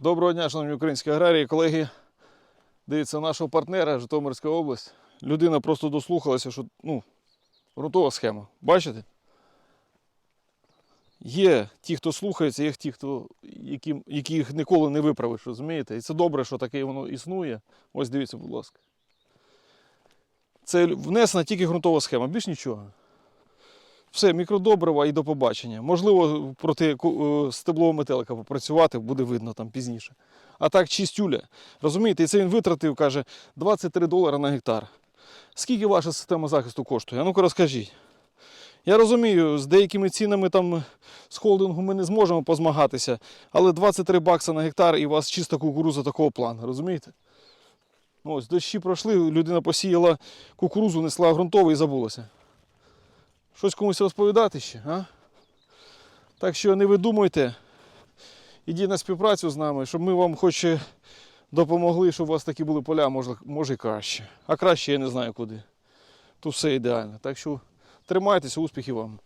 Доброго дня, шановні українські аграрії, колеги. Дивіться, нашого партнера Житомирська область. Людина просто дослухалася, що ну, грунтова схема. Бачите? Є ті, хто слухається, є ті, хто, які, яких ніколи не виправиш, розумієте? І це добре, що таке воно існує. Ось дивіться, будь ласка. Це внесена тільки ґрунтова схема, більш нічого. Все, мікродобрива і до побачення. Можливо, проти е, стеблового метелика попрацювати, буде видно там пізніше. А так чистюля. Розумієте, і це він витратив, каже, 23 долари на гектар. Скільки ваша система захисту коштує? А ну-ка розкажіть. Я розумію, з деякими цінами там з холдингу ми не зможемо позмагатися, але 23 бакса на гектар і у вас чиста кукуруза такого плану, розумієте? Ну, Ось дощі пройшли, людина посіяла кукурузу, несла ґрунтовий і забулася. Щось комусь розповідати ще, а? Так що не видумуйте, ідіть на співпрацю з нами, щоб ми вам хоч е, допомогли, щоб у вас такі були поля, може, може і краще. А краще я не знаю куди. Тут все ідеально. Так що тримайтеся, успіхів вам.